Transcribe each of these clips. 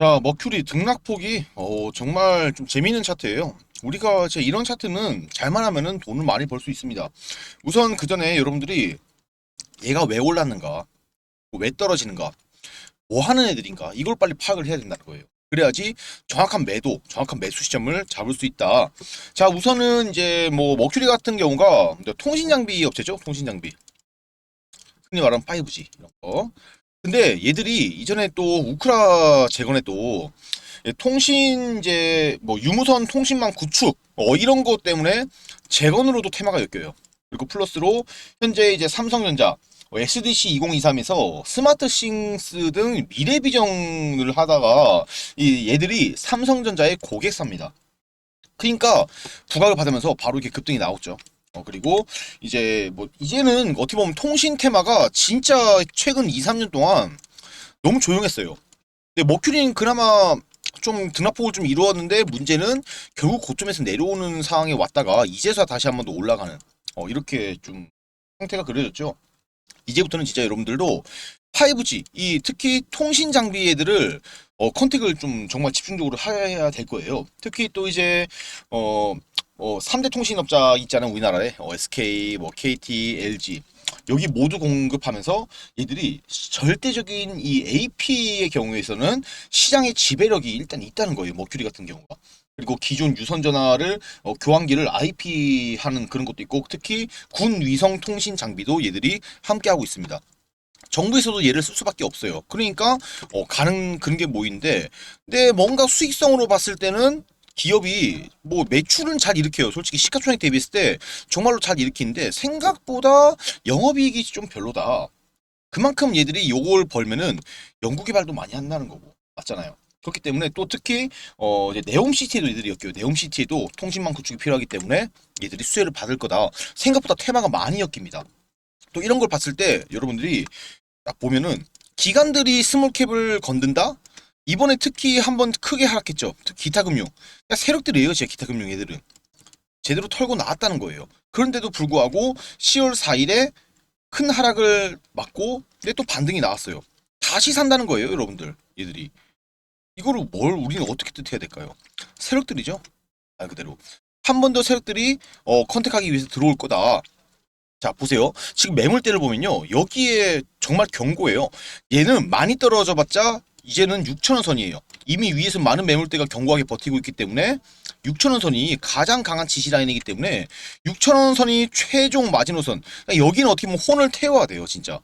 자, 머큐리 등락폭이 어, 정말 좀 재미있는 차트예요. 우리가 제 이런 차트는 잘만 하면은 돈을 많이 벌 수 있습니다. 우선 그 전에 여러분들이 얘가 왜 올랐는가, 왜 떨어지는가, 뭐 하는 애들인가 이걸 빨리 파악을 해야 된다는 거예요. 그래야지 정확한 매도, 정확한 매수 시점을 잡을 수 있다. 자, 우선은 이제 뭐 머큐리 같은 경우가 통신 장비 업체죠, 통신 장비. 흔히 말하는 5G 이런 거. 근데 얘들이 이전에 또 우크라 재건에 또 통신 이제 뭐 유무선 통신망 구축 어 이런 것 때문에 재건으로도 테마가 엮여요. 그리고 플러스로 현재 이제 삼성전자 어, SDC 2023에서 스마트 싱스 등 미래 비전을 하다가 이 얘들이 삼성전자의 고객사입니다. 그러니까 부각을 받으면서 바로 이렇게 급등이 나왔죠. 어, 그리고 이제 뭐 이제는 어떻게 보면 통신 테마가 진짜 최근 2, 3년 동안 너무 조용했어요. 근데 머큐리는 그나마 좀 등락폭을 좀 이루었는데 문제는 결국 고점에서 내려오는 상황에 왔다가 이제서 다시 한 번 더 올라가는 어, 이렇게 좀 형태가 그려졌죠. 이제부터는 진짜 여러분들도 5G 이 특히 통신 장비 애들을 어, 컨택을 좀 정말 집중적으로 해야 될 거예요. 특히 또 이제 어 어, 3대 통신업자 있잖아요, 우리나라에. 어, SK, 뭐, KT, LG. 여기 모두 공급하면서 얘들이 절대적인 이 AP의 경우에서는 시장의 지배력이 일단 있다는 거예요, 머큐리 같은 경우가. 그리고 기존 유선 전화를 어, 교환기를 IP 하는 그런 것도 있고 특히 군 위성 통신 장비도 얘들이 함께 하고 있습니다. 정부에서도 얘를 쓸 수밖에 없어요. 그러니까 어, 가는 그런 게 뭐인데, 근데 뭔가 수익성으로 봤을 때는 기업이 뭐 매출은 잘 일으켜요. 솔직히 시가총액 대비했을 때 정말로 잘 일으키는데 생각보다 영업이익이 좀 별로다. 그만큼 얘들이 요걸 벌면은 연구개발도 많이 한다는 거고 맞잖아요. 그렇기 때문에 또 특히 어 이제 네옴시티에도 얘들이 엮여요. 네옴시티에도 통신망 구축이 필요하기 때문에 얘들이 수혜를 받을 거다. 생각보다 테마가 많이 엮입니다. 또 이런 걸 봤을 때 여러분들이 딱 보면은 기관들이 스몰캡을 건든다? 이번에 특히 한번 크게 하락했죠. 기타금융. 그러니까 세력들이에요, 제 기타금융 애들은. 제대로 털고 나왔다는 거예요. 그런데도 불구하고 10월 4일에 큰 하락을 맞고 근데 또 반등이 나왔어요. 다시 산다는 거예요, 여러분들. 얘들이. 이거를 뭘 우리는 어떻게 뜻해야 될까요? 세력들이죠. 말 그대로. 한 번 더 세력들이 어, 컨택하기 위해서 들어올 거다. 자, 보세요. 지금 매물대를 보면요. 여기에 정말 경고예요. 얘는 많이 떨어져 봤자 이제는 6천원 선이에요. 이미 위에서 많은 매물대가 견고하게 버티고 있기 때문에 6천원 선이 가장 강한 지지 라인이기 때문에 6천원 선이 최종 마지노선. 그러니까 여기는 어떻게 보면 혼을 태워야 돼요, 진짜.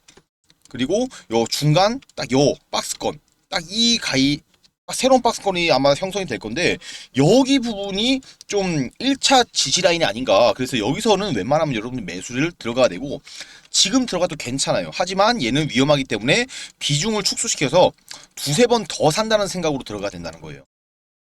그리고 요 중간 딱 요 박스권 딱 이 가이 딱 새로운 박스권이 아마 형성이 될 건데 여기 부분이 좀 1차 지지 라인이 아닌가. 그래서 여기서는 웬만하면 여러분들 매수를 들어가야 되고 지금 들어가도 괜찮아요. 하지만 얘는 위험하기 때문에 비중을 축소시켜서 두세 번 더 산다는 생각으로 들어가야 된다는 거예요.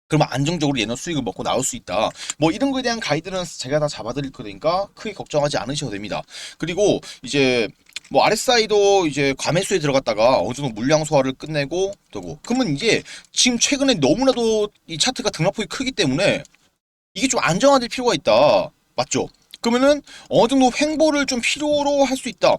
그러면 안정적으로 얘는 수익을 먹고 나올 수 있다. 뭐 이런 거에 대한 가이드는 제가 다 잡아드릴 거니까 크게 걱정하지 않으셔도 됩니다. 그리고 이제 뭐 RSI도 이제 과매수에 들어갔다가 어느 정도 물량 소화를 끝내고 되고 그러면 이제 지금 최근에 너무나도 이 차트가 등락폭이 크기 때문에 이게 좀 안정화될 필요가 있다. 맞죠? 그러면은 어느 정도 횡보를 좀 필요로 할 수 있다.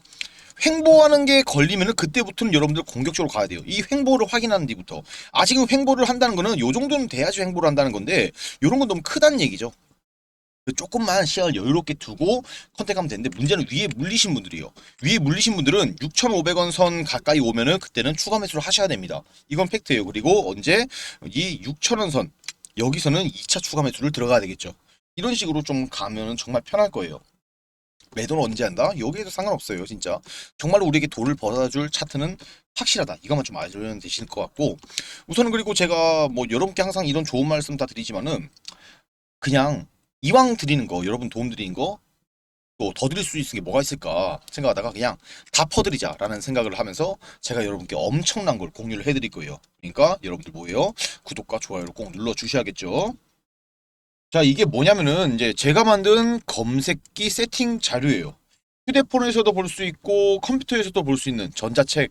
횡보하는 게 걸리면은 그때부터는 여러분들 공격적으로 가야 돼요. 이 횡보를 확인하는 뒤부터. 아직은 횡보를 한다는 거는 요 정도는 돼야지 횡보를 한다는 건데 요런 건 너무 크다는 얘기죠. 조금만 시야를 여유롭게 두고 컨택하면 되는데 문제는 위에 물리신 분들이요. 위에 물리신 분들은 6,500원 선 가까이 오면은 그때는 추가 매수를 하셔야 됩니다. 이건 팩트예요. 그리고 언제 이 6,000원 선 여기서는 2차 추가 매수를 들어가야 되겠죠. 이런 식으로 좀 가면은 정말 편할 거예요. 매도는 언제 한다? 여기에도 상관없어요, 진짜. 정말로 우리에게 돈을 벌어다줄 차트는 확실하다. 이것만 좀 알면 되실 것 같고. 우선은 그리고 제가 뭐 여러분께 항상 이런 좋은 말씀 다 드리지만은 그냥 이왕 드리는 거, 여러분 도움 드리는 거, 또 더 드릴 수 있는 게 뭐가 있을까 생각하다가 그냥 다 퍼드리자라는 생각을 하면서 제가 여러분께 엄청난 걸 공유를 해드릴 거예요. 그러니까 여러분들 뭐예요? 구독과 좋아요를 꼭 눌러주셔야겠죠. 자, 이게 뭐냐면은 이제 제가 만든 검색기 세팅 자료예요. 휴대폰에서도 볼 수 있고 컴퓨터에서도 볼 수 있는 전자책